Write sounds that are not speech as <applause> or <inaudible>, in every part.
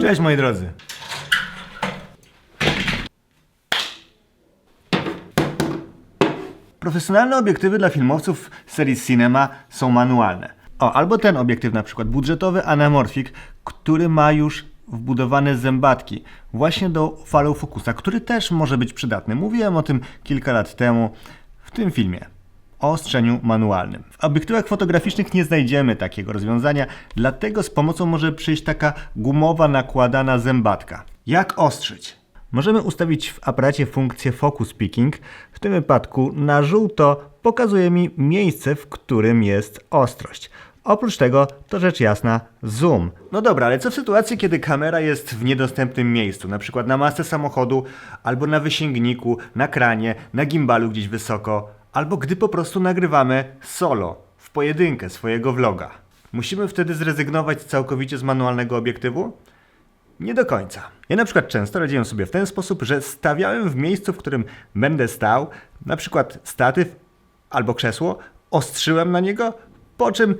Cześć moi drodzy. Profesjonalne obiektywy dla filmowców serii Cinema są manualne. O, albo ten obiektyw na przykład budżetowy anamorfik, który ma już wbudowane zębatki właśnie do follow focusa, który też może być przydatny. Mówiłem o tym kilka lat temu w tym filmie o ostrzeniu manualnym. W obiektywach fotograficznych nie znajdziemy takiego rozwiązania, dlatego z pomocą może przyjść taka gumowa nakładana zębatka. Jak ostrzyć? Możemy ustawić w aparacie funkcję Focus Picking. W tym wypadku na żółto pokazuje mi miejsce, w którym jest ostrość. Oprócz tego to rzecz jasna zoom. No dobra, ale co w sytuacji, kiedy kamera jest w niedostępnym miejscu, na przykład na masce samochodu, albo na wysięgniku, na kranie, na gimbalu gdzieś wysoko, albo gdy po prostu nagrywamy solo, w pojedynkę swojego vloga. Musimy wtedy zrezygnować całkowicie z manualnego obiektywu? Nie do końca. Ja na przykład często radziłem sobie w ten sposób, że stawiałem w miejscu, w którym będę stał, na przykład statyw albo krzesło, ostrzyłem na niego, po czym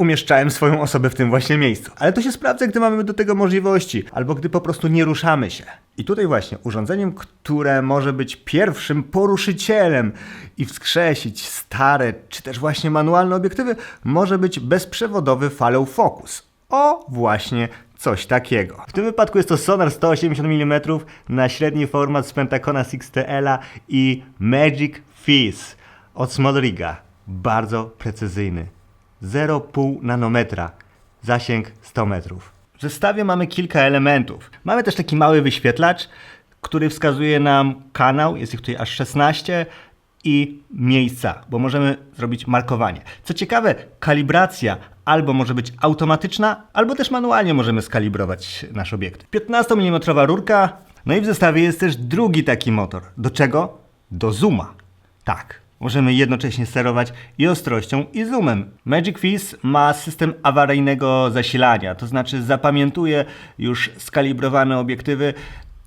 umieszczałem swoją osobę w tym właśnie miejscu. Ale to się sprawdza, gdy mamy do tego możliwości, albo gdy po prostu nie ruszamy się. I tutaj właśnie urządzeniem, które może być pierwszym poruszycielem i wskrzesić stare, czy też właśnie manualne obiektywy, może być bezprzewodowy follow focus. O, właśnie coś takiego. W tym wypadku jest to sonar 180 mm na średni format z Pentacona 6TL i Magic Fizz od Smallriga. Bardzo precyzyjny. 0,5 nanometra. Zasięg 100 metrów. W zestawie mamy kilka elementów. Mamy też taki mały wyświetlacz, który wskazuje nam kanał, jest ich tutaj aż 16 i miejsca, bo możemy zrobić markowanie. Co ciekawe, kalibracja albo może być automatyczna, albo też manualnie możemy skalibrować nasz obiekt. 15 mm rurka, no i w zestawie jest też drugi taki motor. Do czego? Do zooma. Tak. Możemy jednocześnie sterować i ostrością, i zoomem. Magic Fizz ma system awaryjnego zasilania, to znaczy zapamiętuje już skalibrowane obiektywy,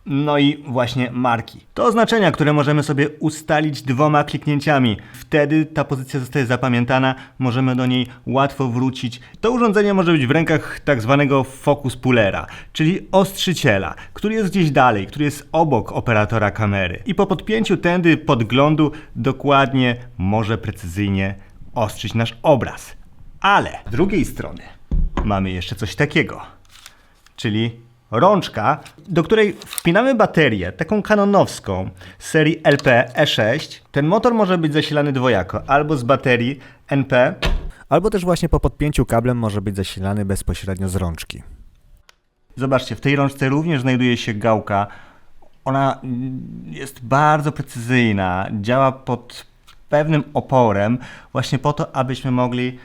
no i właśnie marki. To oznaczenia, które możemy sobie ustalić dwoma kliknięciami. Wtedy ta pozycja zostaje zapamiętana, możemy do niej łatwo wrócić. To urządzenie może być w rękach tak zwanego focus pullera, czyli ostrzyciela, który jest gdzieś dalej, który jest obok operatora kamery. I po podpięciu tędy podglądu dokładnie może precyzyjnie ostrzyć nasz obraz. Ale z drugiej strony mamy jeszcze coś takiego, czyli rączka, do której wpinamy baterię, taką kanonowską z serii LP E6. Ten motor może być zasilany dwojako, albo z baterii NP, Albo też właśnie po podpięciu kablem może być zasilany bezpośrednio z rączki. Zobaczcie, w tej rączce również znajduje się gałka. Ona jest bardzo precyzyjna, działa pod pewnym oporem, właśnie po to, abyśmy mogli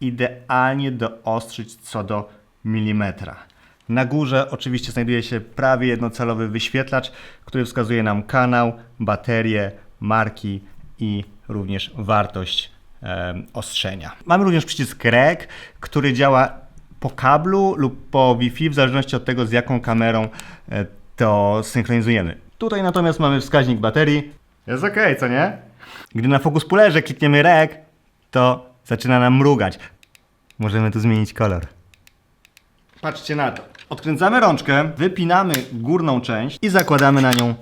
idealnie doostrzyć co do milimetra. Na górze oczywiście znajduje się prawie jednocelowy wyświetlacz, który wskazuje nam kanał, baterię, marki i również wartość ostrzenia. Mamy również przycisk REC, który działa po kablu lub po Wi-Fi, w zależności od tego, z jaką kamerą e, to synchronizujemy. Tutaj natomiast mamy wskaźnik baterii. Jest ok, co nie? Gdy na fokus pullerze klikniemy REC, to zaczyna nam mrugać. Możemy tu zmienić kolor. Patrzcie na to. Odkręcamy rączkę, wypinamy górną część i zakładamy na nią.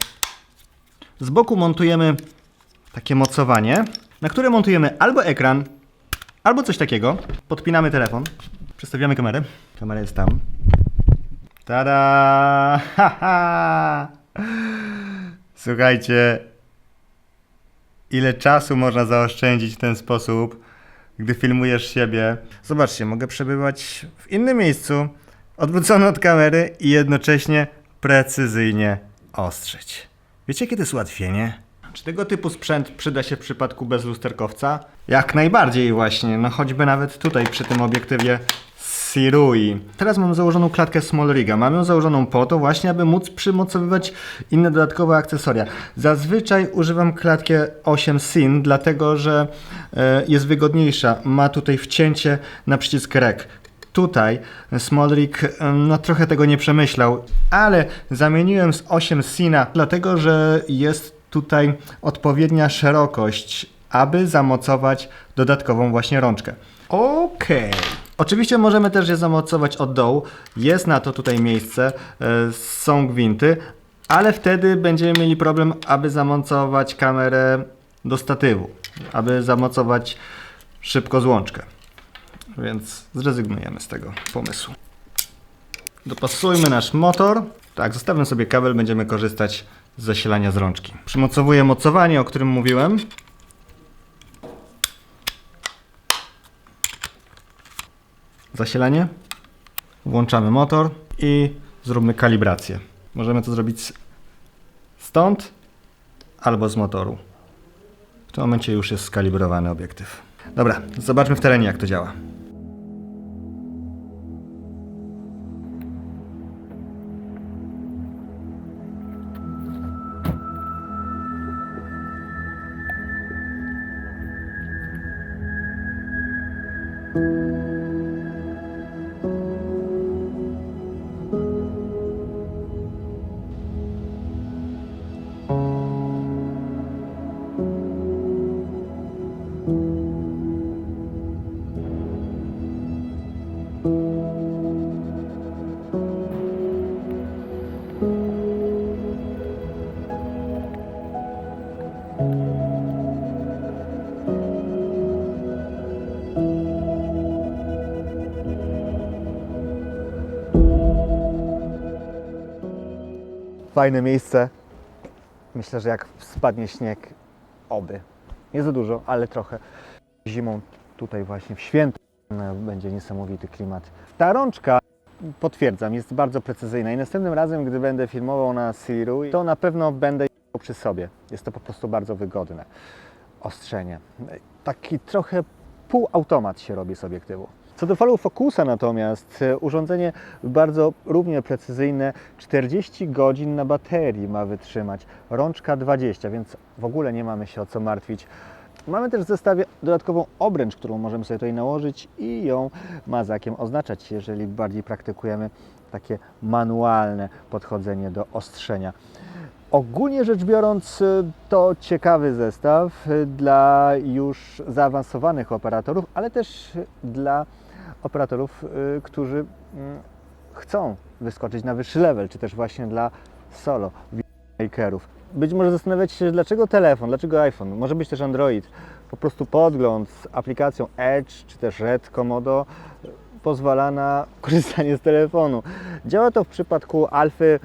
Z boku montujemy takie mocowanie, na które montujemy albo ekran, albo coś takiego. Podpinamy telefon, przestawiamy kamerę. Kamera jest tam. Tada! <laughs> Słuchajcie, ile czasu można zaoszczędzić w ten sposób, gdy filmujesz siebie. Zobaczcie, mogę przebywać w innym miejscu, odwrócony od kamery i jednocześnie precyzyjnie ostrzyć. Wiecie, to jest ułatwienie? Czy tego typu sprzęt przyda się w przypadku bezlusterkowca? Jak najbardziej właśnie, no choćby nawet tutaj przy tym obiektywie Sirui. Teraz mam założoną klatkę Small Riga. Mam ją założoną po to właśnie, aby móc przymocowywać inne dodatkowe akcesoria. Zazwyczaj używam klatkę 8 SIN, dlatego że e, jest wygodniejsza. Ma tutaj wcięcie na przycisk REC. Tutaj Smallrig e, no, trochę tego nie przemyślał, ale zamieniłem z 8 Sina, dlatego że jest tutaj odpowiednia szerokość, aby zamocować dodatkową właśnie rączkę. Okej. Oczywiście możemy też je zamocować od dołu. Jest na to tutaj miejsce, e, są gwinty, ale wtedy będziemy mieli problem, aby zamocować kamerę do statywu, aby zamocować szybko złączkę. Więc zrezygnujemy z tego pomysłu. Dopasujmy nasz motor. Tak, zostawmy sobie kabel, będziemy korzystać z zasilania z rączki. Przymocowuję mocowanie, o którym mówiłem. Zasilanie. Włączamy motor i zróbmy kalibrację. Możemy to zrobić stąd albo z motoru. W tym momencie już jest skalibrowany obiektyw. Dobra, zobaczmy w terenie jak to działa. Fajne miejsce. Myślę, że jak spadnie śnieg, oby. Nie za dużo, ale trochę. Zimą tutaj właśnie w święto e, będzie niesamowity klimat. Ta rączka, potwierdzam, jest bardzo precyzyjna i następnym razem, gdy będę filmował na Siru, to na pewno będę przy sobie. Jest to po prostu bardzo wygodne. Ostrzenie. Taki trochę półautomat się robi z obiektywu. Co do falu fokusa natomiast, e, urządzenie bardzo równie precyzyjne, 40 godzin na baterii ma wytrzymać, rączka 20, więc w ogóle nie mamy się o co martwić. Mamy też w zestawie dodatkową obręcz, którą możemy sobie tutaj nałożyć i ją mazakiem oznaczać, jeżeli bardziej praktykujemy takie manualne podchodzenie do ostrzenia. Ogólnie rzecz biorąc, y, to ciekawy zestaw y, dla już zaawansowanych operatorów, ale też dla operatorów, y, którzy mm, chcą wyskoczyć na wyższy level, czy też właśnie dla solo makerów. Być może zastanawiać się, dlaczego telefon, dlaczego iPhone, może być też Android. Po prostu podgląd z aplikacją Edge czy też Red Komodo pozwala na <laughs> korzystanie z telefonu. Działa to w przypadku Alfy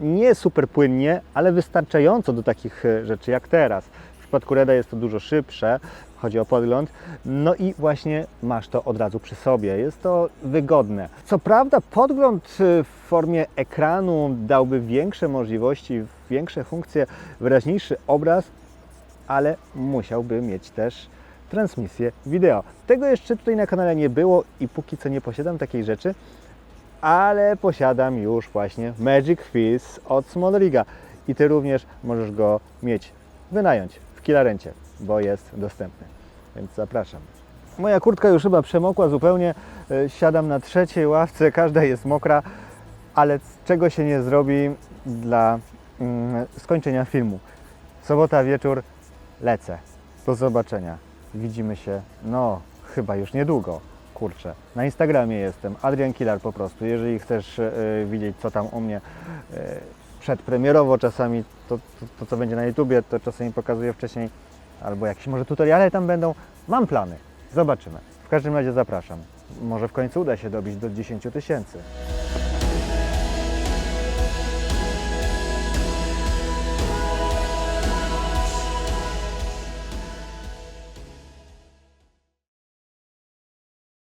nie super płynnie, ale wystarczająco do takich y, rzeczy jak teraz. W przypadku Reda jest to dużo szybsze, chodzi o podgląd. No i właśnie masz to od razu przy sobie. Jest to wygodne. Co prawda podgląd y, w formie ekranu dałby większe możliwości, większe funkcje, wyraźniejszy obraz, ale musiałby mieć też transmisję wideo. Tego jeszcze tutaj na kanale nie było i póki co nie posiadam takiej rzeczy, ale posiadam już właśnie Magic Fizz od Small Riga i Ty również możesz go mieć, wynająć w Kilarencie, bo jest dostępny, więc zapraszam. Moja kurtka już chyba przemokła zupełnie, e, siadam na trzeciej ławce, każda jest mokra, ale czego się nie zrobi dla mm, skończenia filmu. Sobota wieczór, lecę. Do zobaczenia. Widzimy się, no, chyba już niedługo. Kurczę. Na Instagramie jestem, Adrian Kilar po prostu. Jeżeli chcesz e, widzieć, co tam u mnie e, przedpremierowo czasami, to, to, to co będzie na YouTubie, to czasami pokazuję wcześniej, albo jakieś może tutoriale tam będą. Mam plany. Zobaczymy. W każdym razie zapraszam. Może w końcu uda się dobić do 10 000 tysięcy.